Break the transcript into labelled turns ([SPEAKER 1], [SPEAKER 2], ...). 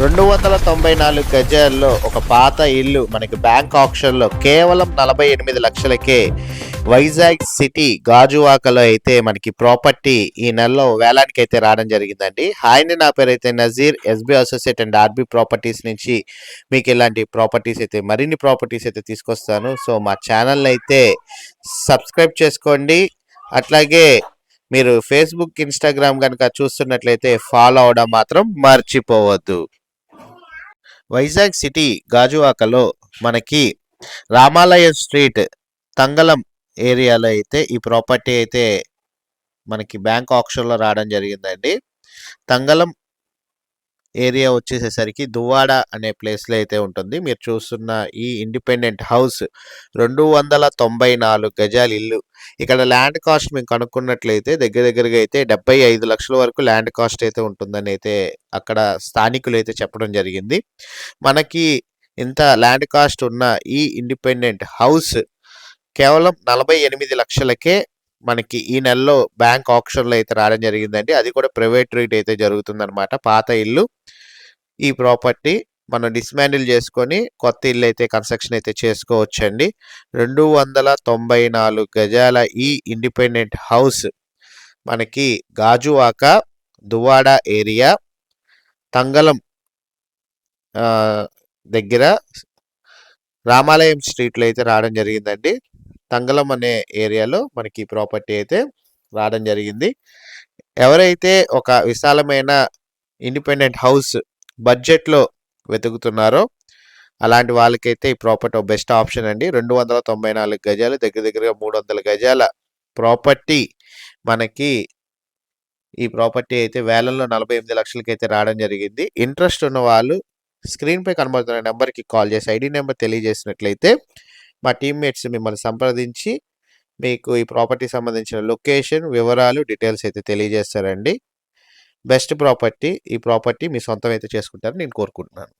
[SPEAKER 1] రెండు వందల తొంభై నాలుగు గజాల్లో ఒక పాత ఇల్లు మనకి బ్యాంక్ ఆప్షన్లో కేవలం నలభై ఎనిమిది లక్షలకే వైజాగ్ సిటీ గాజువాకలో అయితే మనకి ప్రాపర్టీ ఈ నెలలో వేలానికి అయితే రావడం జరిగిందండి. హాయ్ నా పేరు అయితే Nazeer SB associate and RB properties నుంచి మీకు ఇలాంటి ప్రాపర్టీస్ అయితే మరిన్ని ప్రాపర్టీస్ అయితే తీసుకొస్తాను. సో మా ఛానల్ అయితే సబ్స్క్రైబ్ చేసుకోండి. అట్లాగే మీరు ఫేస్బుక్ ఇన్స్టాగ్రామ్ కనుక చూస్తున్నట్లయితే ఫాలో అవడం మాత్రం మర్చిపోవద్దు. వైజాగ్ సిటీ గాజువాకలో మనకి రామాలయ స్ట్రీట్ తంగలం ఏరియాలో అయితే ఈ ప్రాపర్టీ అయితే మనకి బ్యాంక్ ఆప్షన్లో రావడం జరిగిందండి. తంగలం ఏరియా వచ్చేసేసరికి దువ్వాడ అనే ప్లేస్లో అయితే ఉంటుంది. మీరు చూస్తున్న ఈ ఇండిపెండెంట్ హౌస్ రెండు వందల తొంభై నాలుగు గజాల ఇల్లు. ఇక్కడ ల్యాండ్ కాస్ట్ మేము కనుక్కున్నట్లయితే దగ్గర దగ్గరగా అయితే డెబ్బై ఐదు లక్షల వరకు ల్యాండ్ కాస్ట్ అయితే ఉంటుందని అయితే అక్కడ స్థానికులు అయితే చెప్పడం జరిగింది. మనకి ఇంత ల్యాండ్ కాస్ట్ ఉన్న ఈ ఇండిపెండెంట్ హౌస్ కేవలం నలభై ఎనిమిది లక్షలకే మనకి ఈ నెలలో బ్యాంక్ ఆప్షన్లో అయితే రావడం జరిగిందండి. అది కూడా ప్రైవేట్ రేట్ అయితే జరుగుతుందన్నమాట. పాత ఇల్లు. ఈ ప్రాపర్టీ మనం డిస్మాండిల్ చేసుకొని కొత్త ఇల్లు అయితే కన్స్ట్రక్షన్ అయితే చేసుకోవచ్చండి. రెండు వందల తొంభై నాలుగు గజాల ఈ ఇండిపెండెంట్ హౌస్ మనకి గాజువాక దువాడ ఏరియా తంగళం దగ్గర రామాలయం స్ట్రీట్లో అయితే రావడం జరిగిందండి. తంగళం అనే ఏరియాలో మనకి ప్రాపర్టీ అయితే రావడం జరిగింది. ఎవరైతే ఒక విశాలమైన ఇండిపెండెంట్ హౌస్ బడ్జెట్లో వెతుకుతున్నారో అలాంటి వాళ్ళకైతే ఈ ప్రాపర్టీ బెస్ట్ ఆప్షన్ అండి. రెండు వందల తొంభై నాలుగు గజాలు దగ్గర దగ్గరగా మూడు వందల గజాల ప్రాపర్టీ మనకి ఈ ప్రాపర్టీ అయితే వేలంలో నలభై ఎనిమిది లక్షలకి అయితే రావడం జరిగింది. ఇంట్రెస్ట్ ఉన్న వాళ్ళు స్క్రీన్పై కనబడుతున్న నెంబర్కి కాల్ చేసి ఐడి నెంబర్ తెలియజేసినట్లయితే మా టీమ్మేట్స్ మిమ్మల్ని సంప్రదించి మీకు ఈ ప్రాపర్టీ సంబంధించిన లొకేషన్ వివరాలు డీటెయిల్స్ అయితే తెలియజేస్తారండి. బెస్ట్ ప్రాపర్టీ ఈ ప్రాపర్టీ మీ సొంతం అయితే చేసుకుంటారని నేను కోరుకుంటున్నాను.